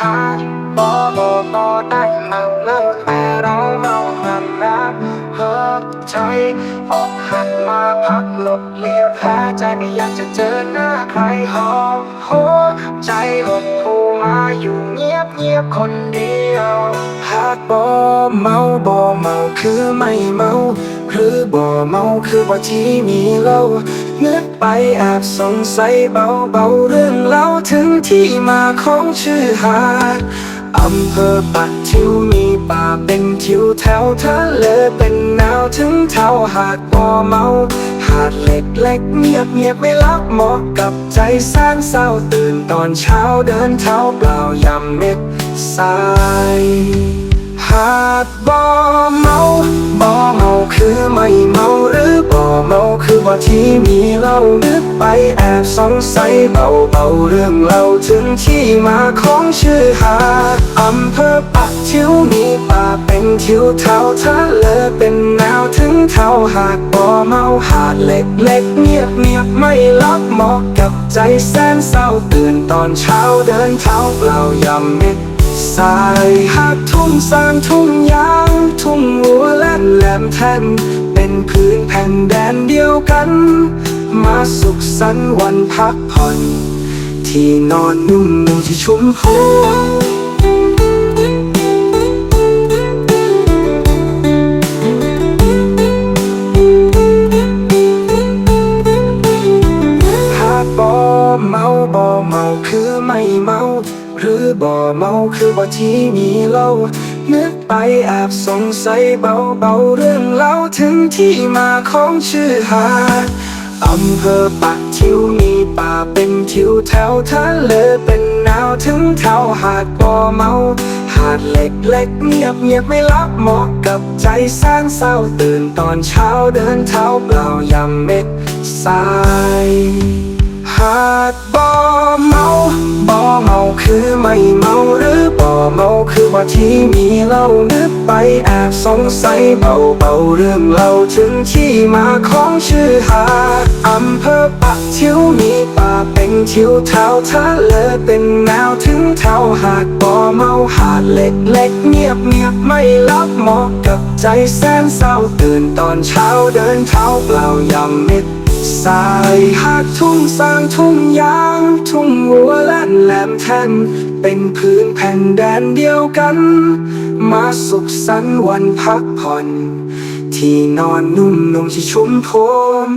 หาบอบอบอได้มาเลิกแต่เราเมาหันนะเลิกใจออกหันมาพักหลบเลี้ยแพ้ใจไม่อยากจะเจอหน้าใครหอบหัวใจหดหูมาอยู่เงียบเงียบคนเดียวหากบอเมาบอเมาคือไม่เมา รือบ่เมาคือบ่ที่มีเรานึกไปแอบสงสัยเบาๆเรื่องเล่าถึงที่มาของชื่อหาดอำเภอปักทิวมีป่าเป็นทิวแถวทะเลเป็นแนวถึงเท่าหาดบ่เมาหาดเล็กเล็กๆเงียบเงียบไม่ลับเหมาะกับใจแสนเศร้าตื่นตอนเช้าเดินเท้าเปล่ายามเม็ดทรายหากบ่เมา ว่าที่มีเรานึกไปแอบสงสัยเบาเบาๆเรื่องเล่าถึงที่มาของชื่อหาดอำเภอปักทิวมีป่าเป็นทิวเท่าทะเลเป็นแนวถึงเท่าหากบ่เมาหาดเล็กเล็กๆเงียบเงียบไม่ลับเหมาะกับใจแสนเศร้าตื่นตอนเช้าเดินเท้าเปล่ายามเม็ดสายหักทุ่งสางทุ่งยางทุ่งวัวและแหลมแท่น เป็นพื้นแผ่นแดนเดียวกัน มาสุขสันต์วันพักผ่อน ที่นอนนุ่มนุ่มที่ชุ่มหัวหากบ่เมาบ่เมาคือไม่เมา หรือบ่เมาคือบ่ที่มีเรา นึกไปแอบสงสัยเบาๆเรื่องเล่าถึงที่มาของชื่อหาดอำเภอปักทิวมีป่าเป็นทิวแถวทะเลเป็นแนวถึงเท่าหาดบ่เมาหาดเล็กเล็กๆเงียบเงียบไม่ลับเหมาะกับใจแสนเศร้าตื่นตอนเช้าเดินเท้าเปล่ายามเม็ดทรายหากบ่เมาบ่เมาคือไม่เมาหรือ เมาคือว่าที่มีเรานึกไปแอบสงสัยเบาเบาเรื่องเล่าถึงที่มาของชื่อหาอำเภอปักทิวมีป่าเป็นทิวเท่าทะเลเป็นแนวถึงเท่าหากบ่เมาหาดเล็กเล็กเงียบเงียบไม่ลับเหมาะกับใจแสนเศร้าตื่นตอนเช้าเดินเท้าเปล่ายามเม็ด สายหักทุ่งสร้างทุ่งยาง ทุ่งวัวและแหลมแท่นเป็นพื้นแผ่นแดนเดียวกัน มาสุขสันต์วันพักผ่อน ที่นอนนุ่มนุ่มที่ชุ่มโพม